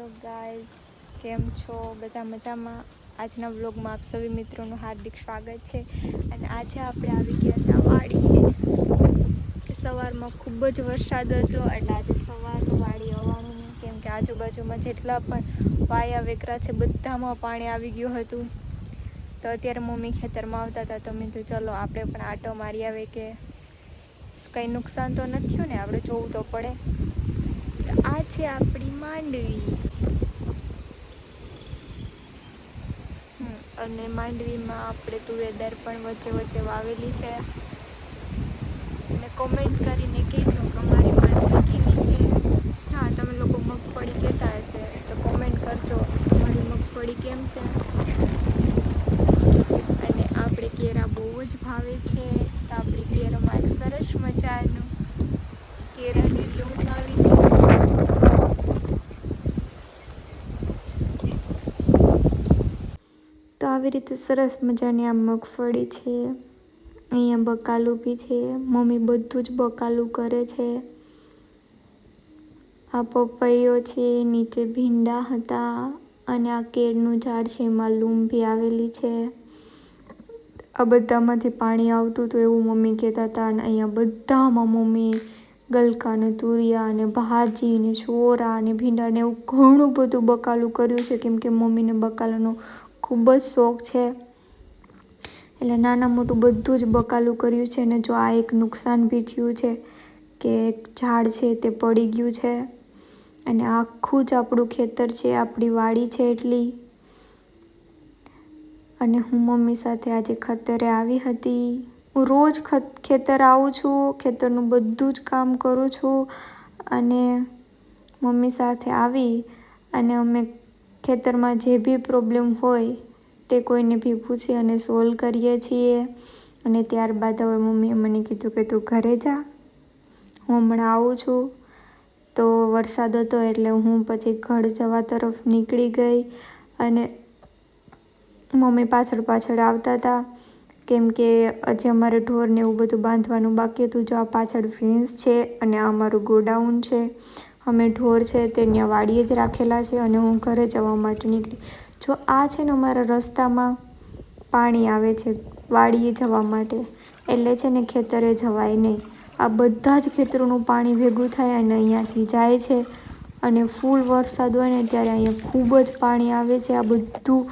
Hello guys, કેમ છો? બધા મજામાં? આજના વ્લોગમાં આપ સભી મિત્રોનું હાર્દિક સ્વાગત છે. અને આજે આપણે આવી ગયા હતા વાડીએ. સવારમાં ખૂબ જ વરસાદ હતો એટલે આજે સવારનું વાડી આવવાનું કેમ કે આજુબાજુમાં જેટલા પણ વાયા વેકરા છે, બધામાં પાણી આવી ગયું હતું. તો અત્યારે મમ્મી ખેતરમાં આવતા હતા, તો મેં કીધું, ચલો, આપણે પણ આટો મારી આવે કે કંઈ નુકસાન તો નથી ને, આપણે જોવું તો પડે. આ છે આપણી માંડવી. અને માંડવીમાં આપણે તુવેદાર પણ વચ્ચે વચ્ચે વાવેલી છે. અને કોમેન્ટ કરીને કહેજો કે અમારી માંડવી કેવી છે. હા તમે લોકો મગફળી કહેતા હશે તો કોમેન્ટ કરજો અમારી મગફળી કેમ છે અને આપણે કેરા બહુ જ ભાવે છે તો આપણી કેરામાં એક સરસ મજાનું કેરાની લૂમ આવી છે તો આવી રીતે સરસ મજાની આ મગફળી છે. અહીંયા બકાલું બી છે. મમ્મી બધું જ બકાલું કરે છે. આ પપૈયો છે, નીચે ભીંડા હતા અને આ કેળનું ઝાડ છે, એમાં લૂમ આવેલી છે. આ બધામાંથી પાણી આવતું હતું એવું મમ્મી કહેતા હતા અને અહીંયા બધામાં મમ્મી ગલકા ને તુરિયા ને ભાજી ને છોરા ને ભીંડા ને એવું ઘણું બધું બકાલું કર્યું છે. કેમ કે મમ્મીને બકાલાનો ખૂબ જ શોખ છે. એટલે નાના મોટું બધું જ બકાલું કર્યું છે ને જો આ એક નુકસાન બી થયું છે કે એક ઝાડ છે તે પડી ગયું છે અને આખું જ આપણું ખેતર છે, આપણી વાડી છે એટલી. અને હું મમ્મી સાથે આજે ખેતરે આવી હતી. હું રોજ ખત ખેતર આવું છું, ખેતરનું બધું જ કામ કરું છું અને મમ્મી સાથે આવી અને અમે ખેતરમાં જે બી પ્રોબ્લેમ હોય તે કોઈને બી પૂછી અને સોલ્વ કરીએ છીએ. અને ત્યારબાદ હવે મમ્મીએ મને કીધું કે તું ઘરે જા. હું હમણાં આવું છું. તો વરસાદ હતો એટલે હું પછી ઘર જવા તરફ નીકળી ગઈ અને મમ્મી પાછળ પાછળ આવતા હતા. કેમ કે હજી અમારે ઢોરને એવું બધું બાંધવાનું બાકી હતું. જો આ પાછળ ફેન્સ છે અને આ અમારું ગોડાઉન છે. અમે ઢોર છે તે ત્યાં વાડીએ જ રાખેલા છે અને હું ઘરે જવા માટે નીકળી. જો આ છે ને અમારા રસ્તામાં પાણી આવે છે વાડીએ જવા માટે, એટલે છે ને ખેતરે જવાય નહીં. આ બધા જ ખેતરોનું પાણી ભેગું થાય અને અહીંયાથી જાય છે અને ફૂલ વરસાદ હોય ને ત્યારે અહીંયા ખૂબ જ પાણી આવે છે. આ બધું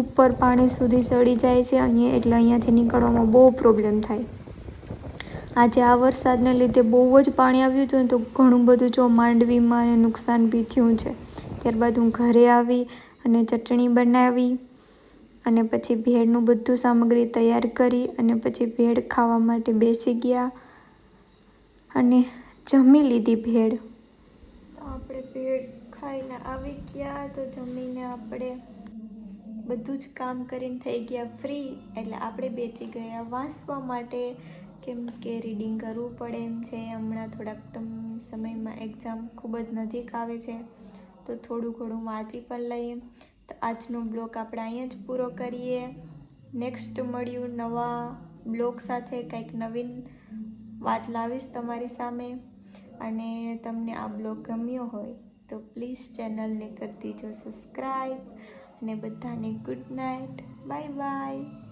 ઉપર પાણી સુધી ચડી જાય છે અહીંયા એટલે અહીંયાથી નીકળવામાં બહુ પ્રોબ્લેમ થાય. આજે આ વરસાદને લીધે બહુ જ પાણી આવ્યું હતું તો ઘણું બધું જો માંડવીમાં નુકસાન બી થયું છે. ત્યારબાદ હું ઘરે આવી અને ચટણી બનાવી અને પછી ભેળનું બધું સામગ્રી તૈયાર કરી અને પછી ભેળ ખાવા માટે બેસી ગયા અને જમી લીધી ભેળ. આપણે ભેળ ખાઈને આવી ગયા તો જમીને આપણે બધું જ કામ કરીને થઈ ગયા ફ્રી એટલે આપણે બેસી ગયા વાંસવા માટે કેમ કે રીડિંગ કરવું પડે એમ છે. હમણાં થોડાક સમયમાં એક્ઝામ ખૂબ જ નજીક આવે છે. તો થોડું ઘણું વાંચી પણ લઈએ. તો આજનો બ્લોગ આપણે અહીંયા જ પૂરો કરીએ. નેક્સ્ટ મળ્યું નવા બ્લોગ સાથે કંઈક નવીન વાત લાવીશ તમારી સામે. અને તમને આ બ્લોગ ગમ્યો હોય તો પ્લીઝ ચેનલને કરી દીજો સબસ્ક્રાઈબ અને બધાને ગુડ નાઇટ બાય બાય